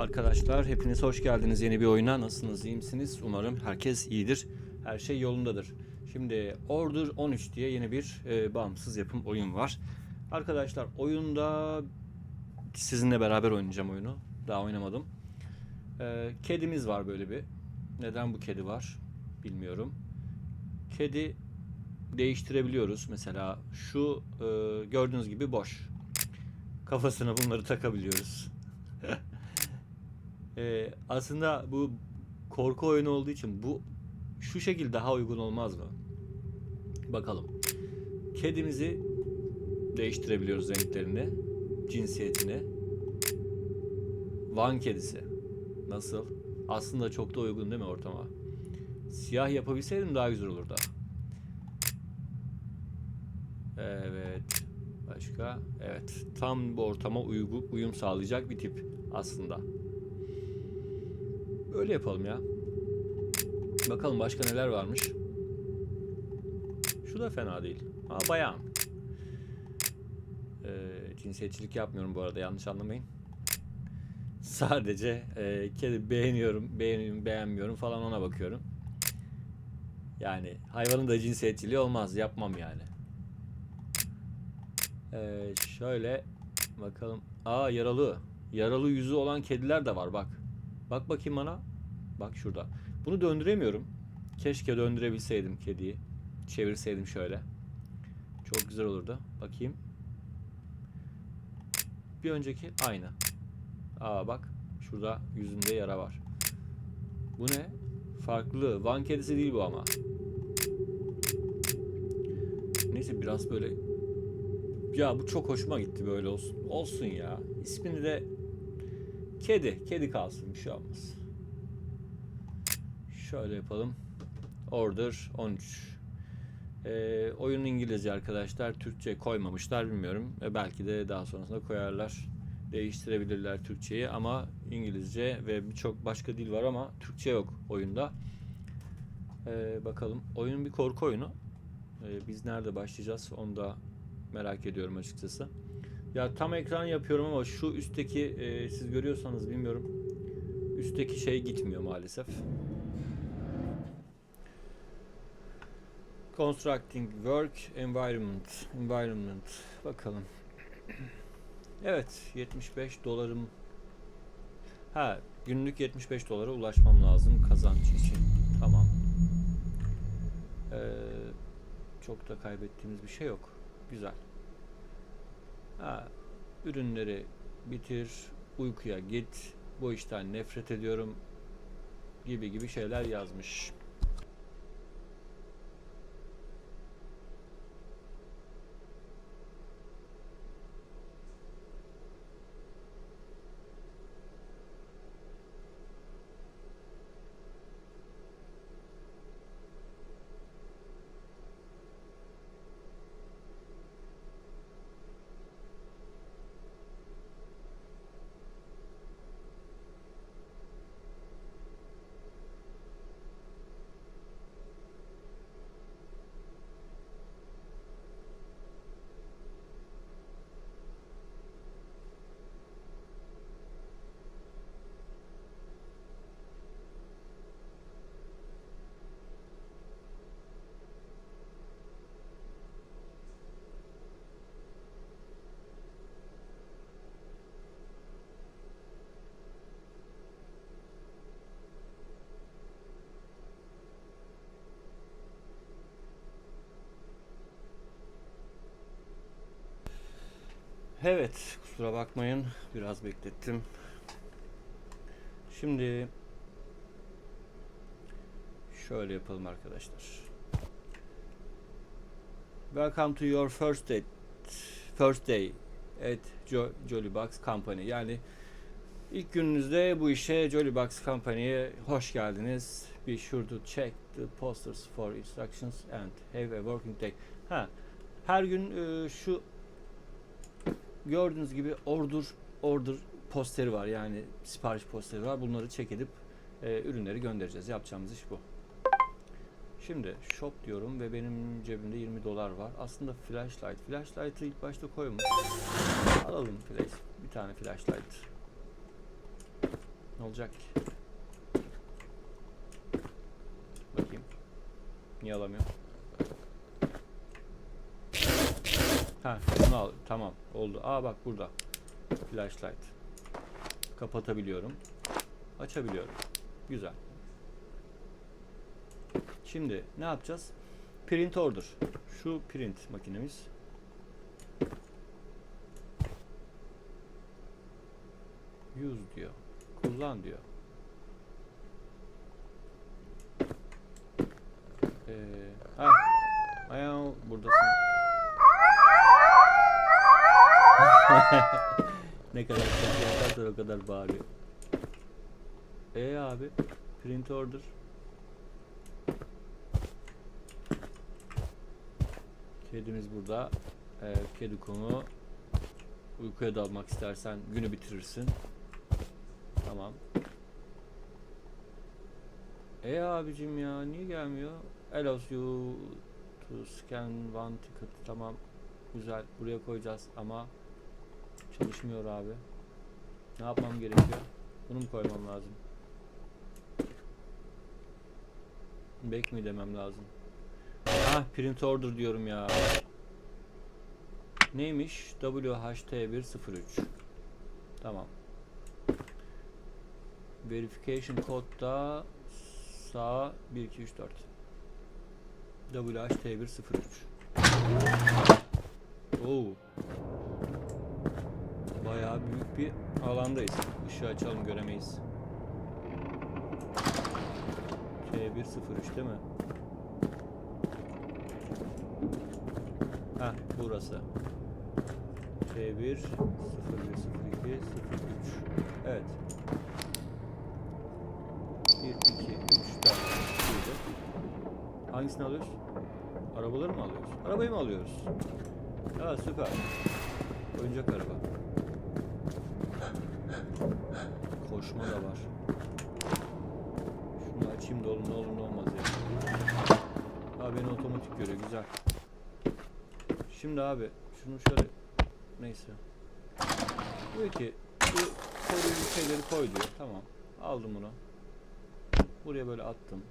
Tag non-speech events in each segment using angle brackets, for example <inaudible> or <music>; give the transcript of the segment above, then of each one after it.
Arkadaşlar hepiniz hoş geldiniz yeni bir oyuna. Nasılsınız, iyi misiniz? Umarım herkes iyidir. Her şey yolundadır. Şimdi Order 13 diye yeni bir e, bağımsız yapım oyun var. Arkadaşlar oyunda sizinle beraber oynayacağım oyunu. Daha oynamadım. E, kedimiz var böyle bir. Neden bu kedi var? Bilmiyorum. Kedi değiştirebiliyoruz. Mesela şu e, gördüğünüz gibi boş. Kafasına bunları takabiliyoruz. Ee, aslında bu korku oyunu olduğu için bu şu şekilde daha uygun olmaz mı? Bakalım. Kedimizi değiştirebiliyoruz renklerini, cinsiyetini. Van kedisi. Nasıl? Aslında çok da uygun değil mi ortama? Siyah yapabilseydim daha güzel olurdu. Evet. Başka? Evet. Tam bu ortama uygu, uyum sağlayacak bir tip aslında. Öyle yapalım ya. Bakalım başka neler varmış. Şu da fena değil. Ha bayan. Ee, cinsiyetçilik yapmıyorum bu arada yanlış anlamayın. Sadece e, kedi beğeniyorum, beğeniyorum, beğenmiyorum falan ona bakıyorum. Yani hayvanın da cinsiyetçiliği olmaz. Yapmam yani. Ee, şöyle bakalım. Aa yaralı. Yaralı yüzü olan kediler de var bak. Bak bakayım bana. Bak şurada. Bunu döndüremiyorum. Keşke döndürebilseydim kediyi. Çevirseydim şöyle. Çok güzel olurdu. Bakayım. Bir önceki aynı. Aa bak. Şurada yüzünde yara var. Bu ne? Farklı. Van kedisi değil bu ama. Neyse biraz böyle ya bu çok hoşuma gitti böyle olsun. Olsun ya. İsmini de kedi. Kedi kalsın bir şey olmaz. Şöyle yapalım. Order 13. Ee, oyun İngilizce arkadaşlar. Türkçe koymamışlar bilmiyorum. E, belki de daha sonrasında koyarlar. Değiştirebilirler Türkçeyi ama İngilizce ve birçok başka dil var ama Türkçe yok oyunda. Ee, bakalım. Oyun bir korku oyunu. Ee, biz nerede başlayacağız onu da merak ediyorum açıkçası. Ya tam ekran yapıyorum ama şu üstteki e, siz görüyorsanız bilmiyorum. Üstteki şey gitmiyor maalesef. Constructing work environment environment bakalım. Evet 75 dolarım. Ha günlük 75 dolara ulaşmam lazım kazanç için. Tamam. Ee, çok da kaybettiğimiz bir şey yok. Güzel. Ha, ürünleri bitir, uykuya git, bu işten nefret ediyorum gibi gibi şeyler yazmış. Evet, kusura bakmayın. Biraz beklettim. Şimdi şöyle yapalım arkadaşlar. Welcome to your first day, first day at Jo- Jolly Box Company. Yani ilk gününüzde bu işe Jolly Box Company'ye hoş geldiniz. Be sure to check the posters for instructions and have a working day. Ha, her gün e, şu gördüğünüz gibi order order posteri var yani sipariş posteri var. Bunları çek edip e, ürünleri göndereceğiz. Yapacağımız iş bu. Şimdi shop diyorum ve benim cebimde 20 dolar var. Aslında flashlight. Flashlight'ı ilk başta koymuş. Alalım flash. Bir tane flashlight. Ne olacak ki? Bakayım. Niye alamıyor? Ha, bunu al. Tamam, oldu. Aa bak burada. Flashlight. Kapatabiliyorum. Açabiliyorum. Güzel. Şimdi ne yapacağız? Print order. Şu print makinemiz. Use diyor. Kullan diyor. Ee, ha. Ayağı buradasın. <laughs> ne kadar çok yaparsan o kadar bağırıyor. E abi print order. Kedimiz burada. Ee, kedi konu. Uykuya dalmak istersen günü bitirirsin. Tamam. E abicim ya niye gelmiyor? Allows you to scan one ticket. Tamam. Güzel. Buraya koyacağız ama çalışmıyor abi. Ne yapmam gerekiyor? Bunu mu koymam lazım? Back mi demem lazım? Ah print order diyorum ya. Neymiş? WHT103. Tamam. Verification kodda sağ 1 2 3 4. WHT103. Oo. Bayağı büyük bir alandayız. Işığı açalım göremeyiz. T103 değil mi? Heh burası. T1 01 02 03 Evet. 1 2 3 4 buydu. Hangisini alıyoruz? Arabaları mı alıyoruz? Arabayı mı alıyoruz? Ha süper. Oyuncak araba. Koşma da var. Şunu açayım da olur ne olur ne olmaz ya. Ha beni otomatik görüyor güzel. Şimdi abi şunu şöyle neyse. Diyor ki bu koruyucu şeyleri koy diyor. Tamam. Aldım bunu. Buraya böyle attım.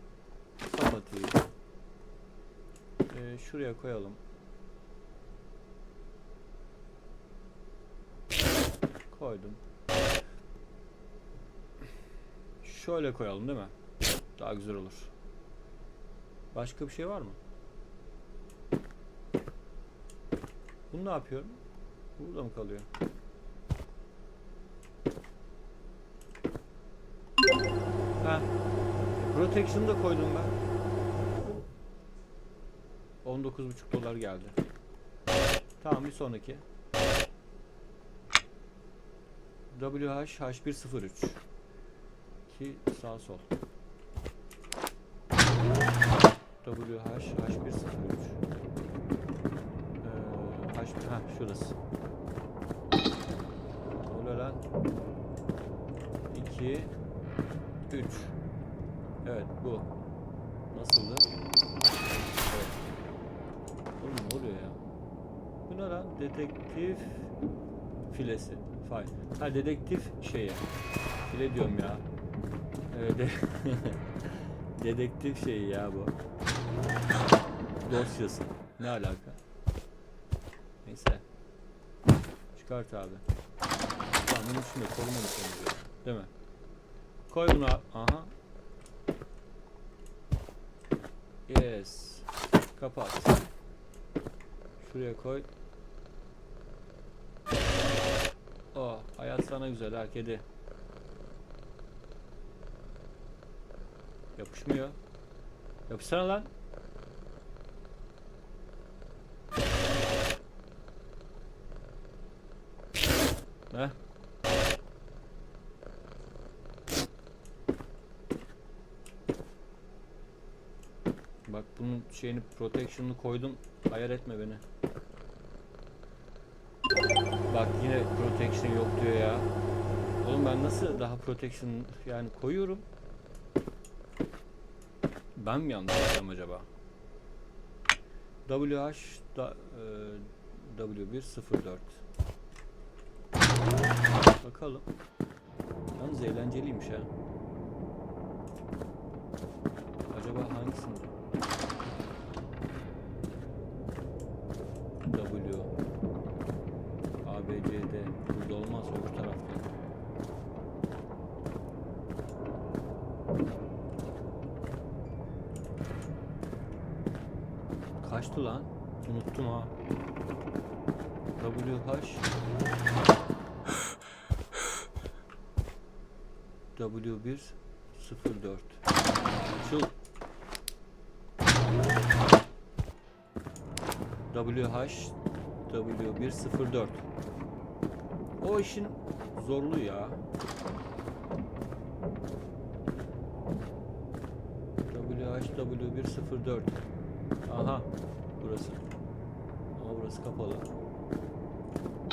Kapatayım. Ee, şuraya koyalım. Koydum. Şöyle koyalım değil mi? Daha güzel olur. Başka bir şey var mı? Bunu ne yapıyorum? Burada mı kalıyor? Ha. Protection'ı da koydum ben. 19,5 dolar geldi. Tamam bir sonraki. WH H103 2 sağ sol. WH H103 ee, H ha şurası. Öyle lan. 2 3 Evet bu. Nasıldı? Evet. Oğlum ne oluyor ya? Bu ne lan? Detektif filesi. Fay. Ha dedektif şeyi. File diyorum ya. De- <laughs> dedektif şeyi ya bu. Dosyası. Ne alaka? Neyse. Çıkart abi. Tamam bunun içinde koruma mekanizması. Değil mi? Koy bunu Aha. Yes. Kapat. Şuraya koy. Oh, hayat sana güzel ha kedi. Yapışmıyor. Yapışsana lan. Heh. Bak bunun şeyini protection'ını koydum. Ayar etme beni. Bak yine protection yok diyor ya. Oğlum ben nasıl daha protection yani koyuyorum. Ben mi yanlış yapıyorum acaba? WH da, e, W104 Bakalım. Yalnız eğlenceliymiş ha. Acaba hangisinde? W A, B, C, D Burada olmaz öbür tarafta. Kaçtı lan? Unuttum ha. W, H W1 04 Açıl WH W104 O işin zorluğu ya. WH W104 Aha burası. Burası kapalı.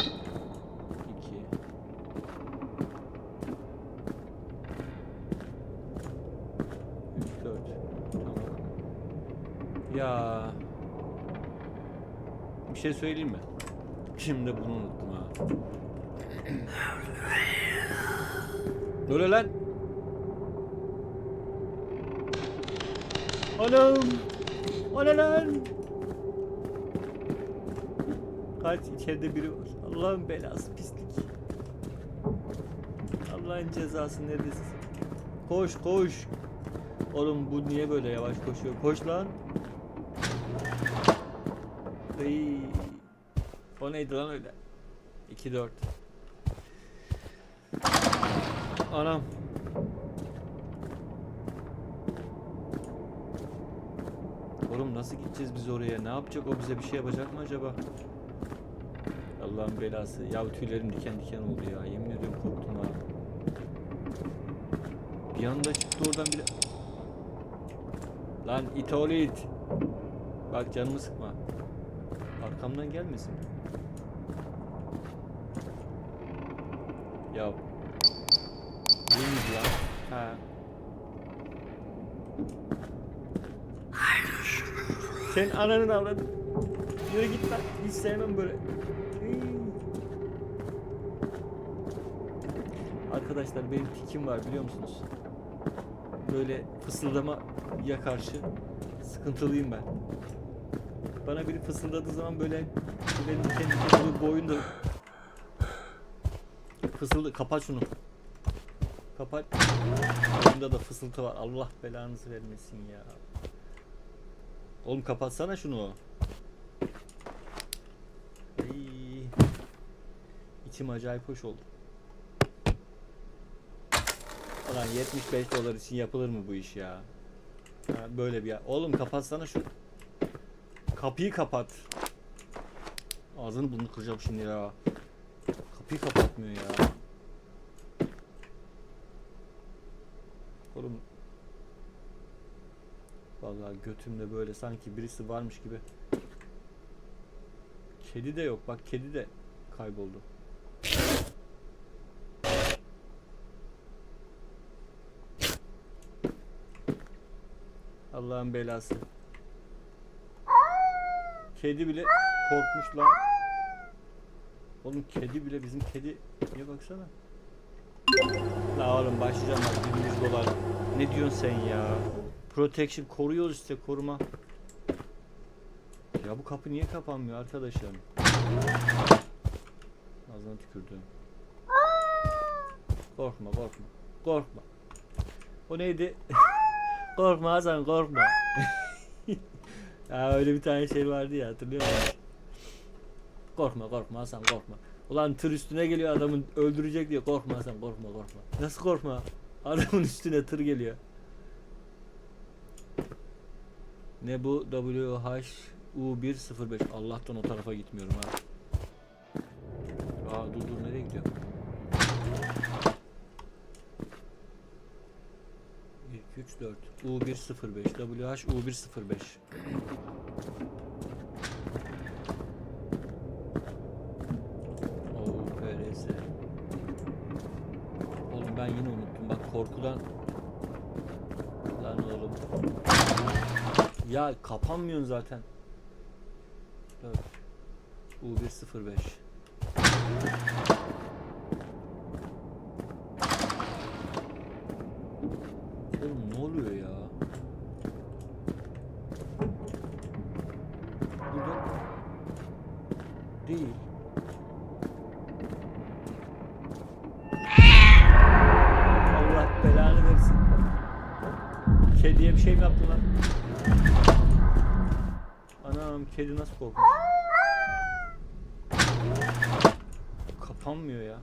2 3 4 Tamam. Ya bir şey söyleyeyim mi? Şimdi bunu unuttum ha. Oluyor lan? Anam! Ana lan! Kaç içeride biri var. Allah'ın belası pislik. Allah'ın cezası neredesin? Koş koş. Oğlum bu niye böyle yavaş koşuyor? Koş lan. Iy. O neydi lan öyle? 2 4. Anam. Oğlum nasıl gideceğiz biz oraya? Ne yapacak o bize bir şey yapacak mı acaba? Allah'ın belası. Ya tüylerim diken diken oldu ya. Yemin ediyorum korktum ha. Bir anda çıktı oradan bile. Lan it it. Bak canımı sıkma. Arkamdan gelmesin. Ya. Muydu lan? Ha. Sen ananın avradın. Yürü git lan. Hiç sevmem böyle. Arkadaşlar benim tikim var biliyor musunuz? Böyle fısıldama ya karşı sıkıntılıyım ben. Bana biri fısıldadığı zaman böyle benim kendi kendime boyun da fısıldı kapat şunu. Kapat. Oyunda da fısıltı var. Allah belanızı vermesin ya. Oğlum kapatsana şunu. İçim acayip hoş oldu. Ulan 75 dolar için yapılır mı bu iş ya? Böyle bir ya. Oğlum kapatsana şu. Kapıyı kapat. Ağzını bunu kıracağım şimdi ya. Kapıyı kapatmıyor ya. Oğlum. Vallahi götümde böyle sanki birisi varmış gibi. Kedi de yok. Bak kedi de kayboldu. Allah'ın belası. Kedi bile korkmuş lan. Oğlum kedi bile bizim kedi. Niye baksana. La oğlum başlayacağım bak 100 dolar. Ne diyorsun sen ya? Protection koruyoruz işte koruma. Ya bu kapı niye kapanmıyor arkadaşlar? Ağzına tükürdüm. Korkma korkma. Korkma. O neydi? <laughs> korkma Hasan korkma. <laughs> ya öyle bir tane şey vardı ya hatırlıyor musun? Korkma korkma Hasan korkma. Ulan tır üstüne geliyor adamın öldürecek diye korkma Hasan korkma korkma. Nasıl korkma? Adamın üstüne tır geliyor. Ne bu WH U105 Allah'tan o tarafa gitmiyorum ha. Aa dur dur nereye gidiyor? 1 2 3 4 U105 WH U105 Oo PRS Oğlum ben yine unuttum. Bak korkudan Lan oğlum. Ya kapanmıyorsun zaten. 4 U105 Kediye bir şey mi yaptın lan? Anam kedi nasıl korkmuş? Kapanmıyor ya.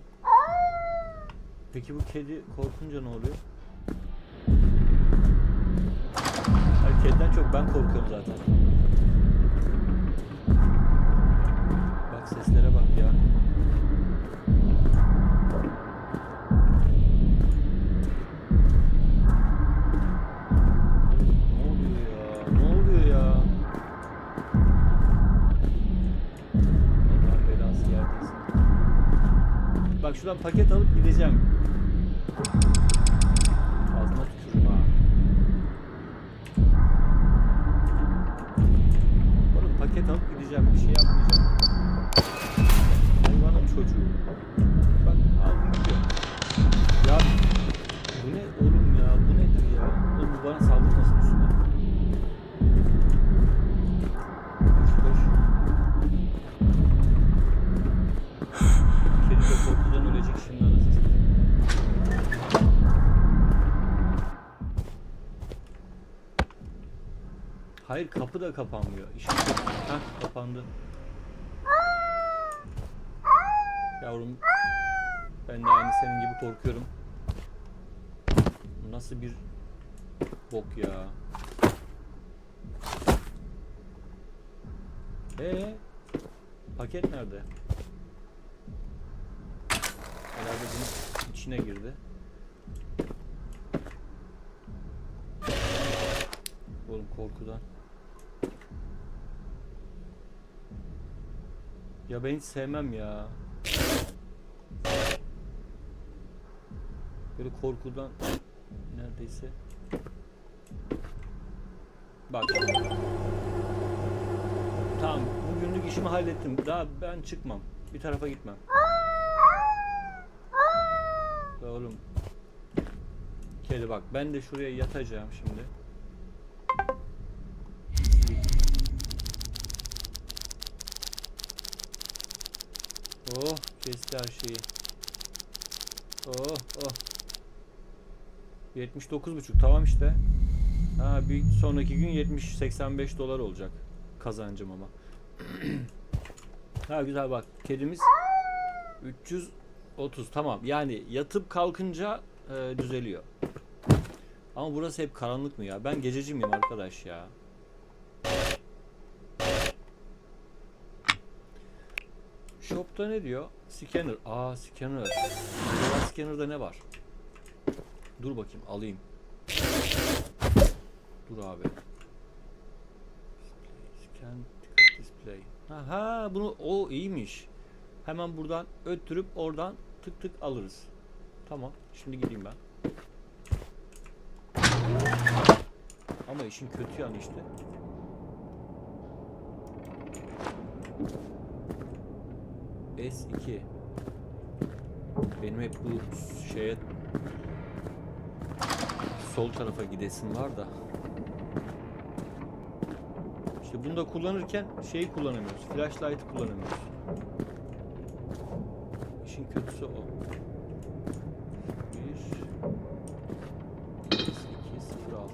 Peki bu kedi korkunca ne oluyor? Hayır kediden çok ben korkuyorum zaten. Bak seslere bak ya. Şuradan paket alıp gideceğim. Hayır kapı da kapanmıyor. İşte Heh, kapandı. Yavrum ben de aynı senin gibi korkuyorum. Nasıl bir bok ya. Ee, paket nerede? Herhalde bunun içine girdi. Oğlum korkudan. Ya ben hiç sevmem ya. Böyle korkudan neredeyse. Bak. Tamam, bugünlük işimi hallettim. Daha ben çıkmam. Bir tarafa gitmem. Ya Oğlum. Kedi bak, ben de şuraya yatacağım şimdi. Oh, kesti her şeyi. Oh, oh. 79,5 tamam işte. Ha bir sonraki gün 70 85 dolar olacak kazancım ama. <clears throat> ha güzel bak kedimiz 330 tamam yani yatıp kalkınca e, düzeliyor. Ama burası hep karanlık mı ya? Ben gececi miyim arkadaş ya? Shop'ta ne diyor? Scanner. Aa scanner. Acaba scanner'da ne var? Dur bakayım alayım. Dur abi. Scan ticket display. Aha bunu o iyiymiş. Hemen buradan öttürüp oradan tık tık alırız. Tamam. Şimdi gideyim ben. Ama işin kötü yanı işte. S2 Benim hep bu şeye sol tarafa gidesim var da. İşte bunu da kullanırken şeyi kullanamıyoruz. Flashlight'ı kullanamıyoruz. İşin kötüsü o. 1 2 0 6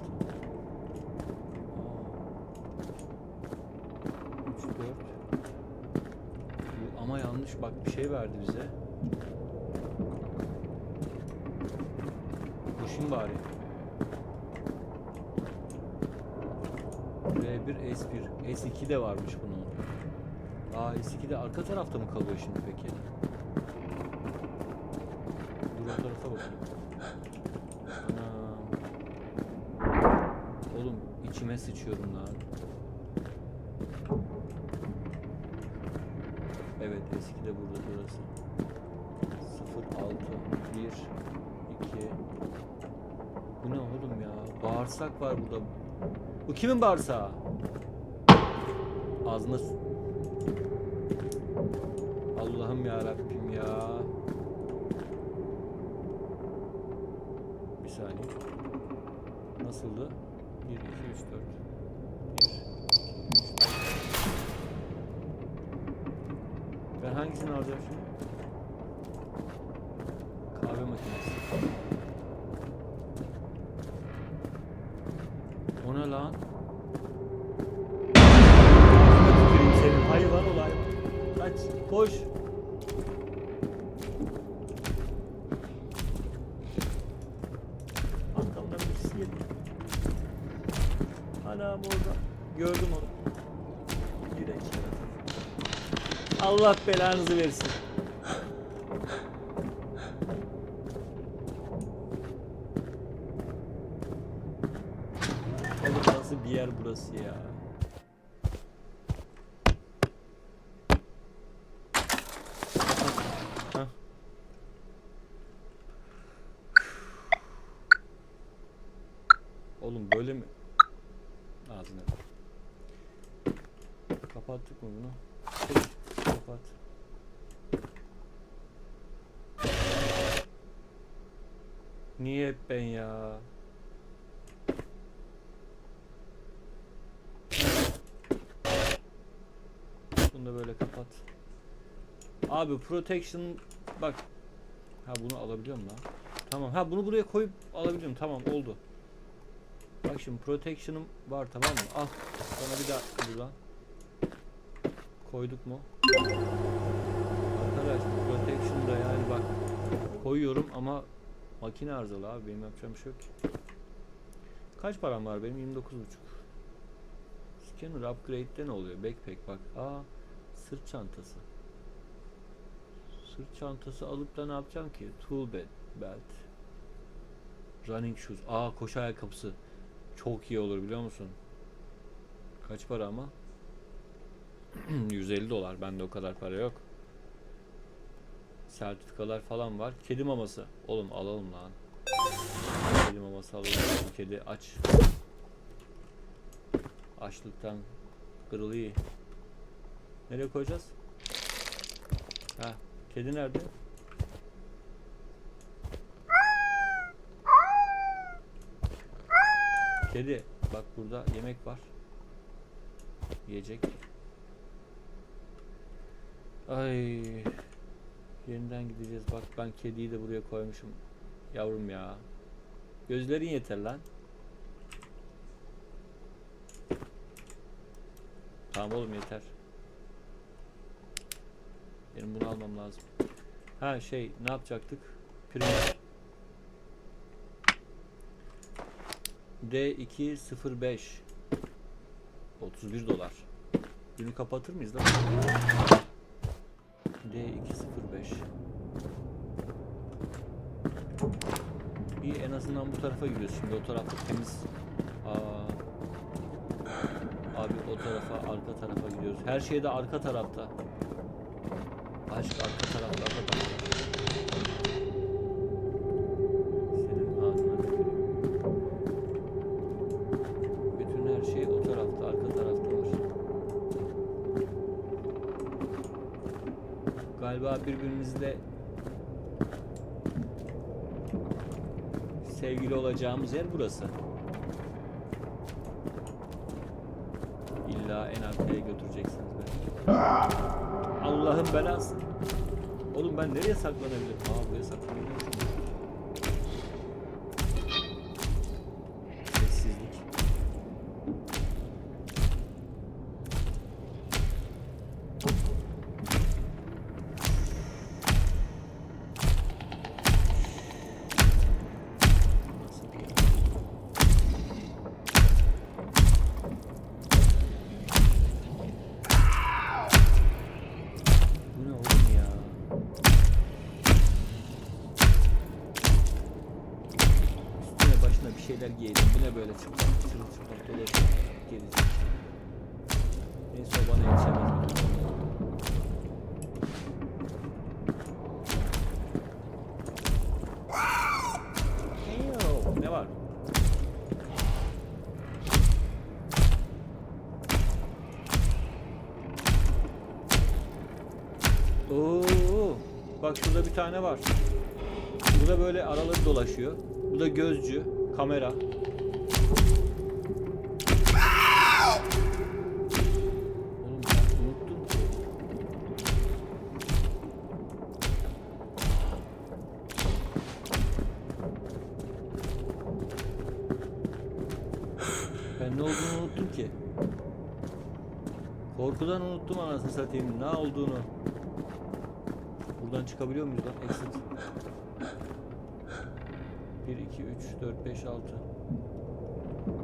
3 4 Bu ama yanlış bak bir şey verdi bize. Koşayım bari. R1 S1 S2 de varmış bunun. Aa S2 de arka tarafta mı kalıyor şimdi peki? Dur o tarafa bakayım. Oğlum içime sıçıyorum lan. Eski de burada burası. 0 6 1 2 Bu ne oğlum ya? Bağırsak var burada. Bu kimin bağırsağı? Ağzına su- Allah'ım ya Rabbim ya. Bir saniye. Nasıldı? 1 2 3 4 Ben hangisini alacağım şimdi? Allah belanızı versin. Oğlum nasıl bir yer burası ya? Hah. Oğlum böyle mi? Ağzına. Kapattık mı bunu? Çek, Kapat. Niye hep ben ya? Bunu da böyle kapat. Abi protection bak. Ha bunu alabiliyor muyum lan? Tamam. Ha bunu buraya koyup alabiliyorum. Tamam oldu. Bak şimdi protection'ım var tamam mı? Al. Sana bir daha buradan. Koyduk mu? Arkadaş protection da yani bak koyuyorum ama makine arızalı abi benim yapacağım bir şey yok ki. Kaç param var benim? 29.5. Scanner upgrade'de ne oluyor? Backpack bak. Aa sırt çantası. Sırt çantası alıp da ne yapacağım ki? Tool belt. belt. Running shoes. Aa koşu ayakkabısı. Çok iyi olur biliyor musun? Kaç para ama? <clears throat> 150 dolar. Bende o kadar para yok. Sertifikalar falan var. Kedi maması. Oğlum alalım lan. Kedi maması alalım. Kedi aç. Açlıktan kırılıyor. Nereye koyacağız? Ha, kedi nerede? Kedi, bak burada yemek var. Yiyecek. Ay. Yeniden gideceğiz. Bak ben kediyi de buraya koymuşum. Yavrum ya. Gözlerin yeter lan. Tamam oğlum yeter. Benim bunu almam lazım. Ha şey ne yapacaktık? Printer. D205 31 dolar. Günü kapatır mıyız lan? D205 İyi en azından bu tarafa gidiyoruz şimdi o tarafta temiz. Aa. Abi o tarafa arka tarafa gidiyoruz. Her şey de arka tarafta. Aşk arka Galiba birbirimizle sevgili olacağımız yer burası. İlla en arkaya götüreceksiniz beni. Allah'ın belası. Oğlum ben nereye saklanabilirim? Aa buraya saklanabilirim. Şeyler giyelim. Bu ne böyle çıplak çırılçıplak dolaşıp gezecek. Neyse o bana yetişemez. Ne var? Oo, bak şurada bir tane var. Bu da böyle araları dolaşıyor. Bu da gözcü, kamera. Ben ne olduğunu unuttum ki. Korkudan unuttum anasını satayım ne olduğunu. Buradan çıkabiliyor muyuz lan? Exit. 1, 2, 3, 4, 5, 6.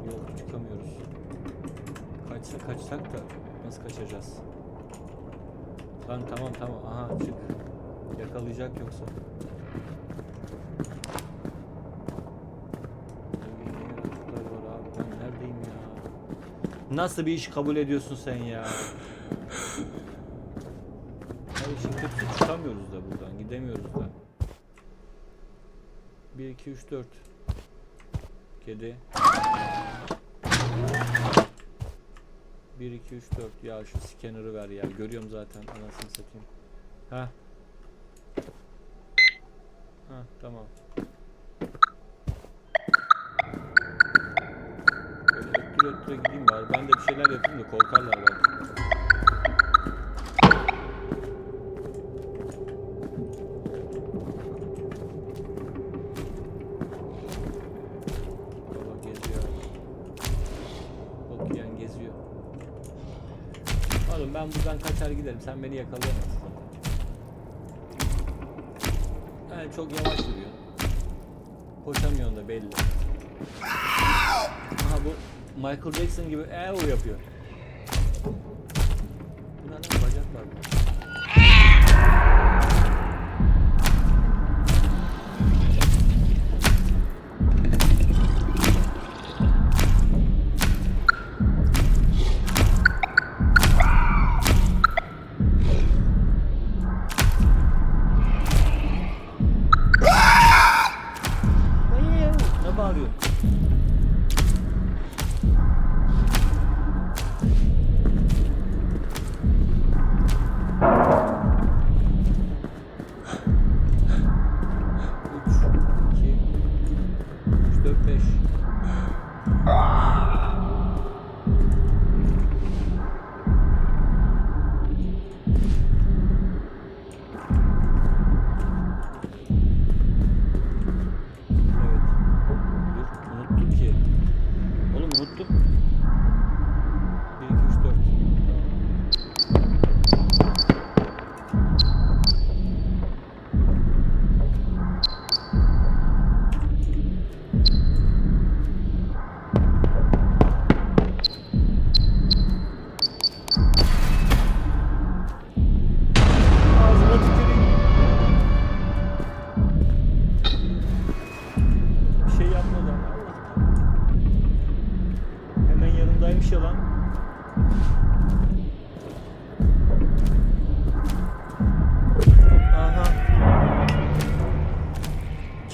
Yok çıkamıyoruz. Kaçsa kaçsak da nasıl kaçacağız? Lan tamam tamam aha çık. Yakalayacak yoksa. Nasıl bir iş kabul ediyorsun sen ya? Abi işin kötüsü çıkamıyoruz da buradan gidemiyoruz da. 1 2 3 4 Kedi 1 2 3 4 ya şu scanner'ı ver ya görüyorum zaten anasını satayım. Ha. Ha tamam. Böyle öttüre öttüre gideyim bari. Ben de bir şeyler yapayım da korkarlar belki. Baba geziyor. Bok yiyen geziyor. Oğlum ben buradan kaçar giderim. Sen beni yakalayamazsın. Yani çok yavaş yürüyor. Koşamıyorsun da belli. Aha bu Michael Jackson gibi eee yapıyor.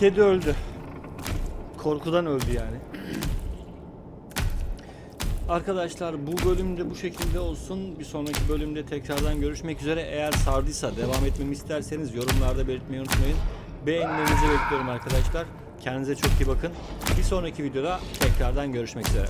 Kedi öldü. Korkudan öldü yani. Arkadaşlar bu bölümde bu şekilde olsun. Bir sonraki bölümde tekrardan görüşmek üzere. Eğer sardıysa devam etmemi isterseniz yorumlarda belirtmeyi unutmayın. Beğenilerinizi bekliyorum arkadaşlar. Kendinize çok iyi bakın. Bir sonraki videoda tekrardan görüşmek üzere.